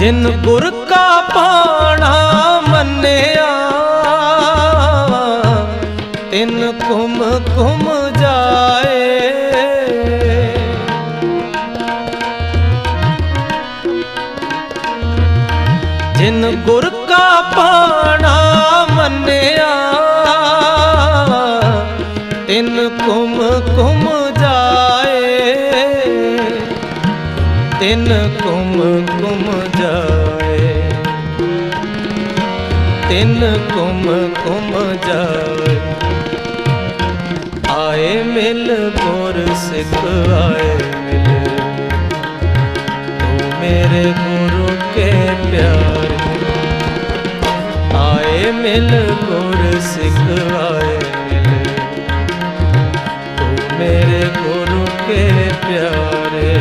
ਜਿਨ ਗੁਰ ਕਾ ਪਾਣਾ ਮੰਨਿਆ, ਤਿਨ ਕੁਮ ਕੁਮ ਜਾਏ। ਜਿਨ ਗੁਰ ਕਾ ਪਾਣਾ ਮੰਨਿਆ, ਤਿਨ ਕੁਮ ਕੁਮ ਤਿਨ ਕੁਮ ਕੁਮ ਜਾਏ। ਤਿਨ ਕੁਮ ਕੁਮ ਜਾਏ। ਆਏ ਮਿਲ ਗੁਰ ਸਿੱਖ, ਆਏ ਮਿਲ। ਤੂੰ ਮੇਰੇ ਗੁਰੂ ਕੇ ਪਿਆਰੇ। ਆਏ ਮਿਲ ਗੁਰ ਸਿੱਖ, ਆਏ ਮਿਲ। ਤੂੰ ਮੇਰੇ ਗੁਰੂ ਕੇ ਪਿਆਰੇ।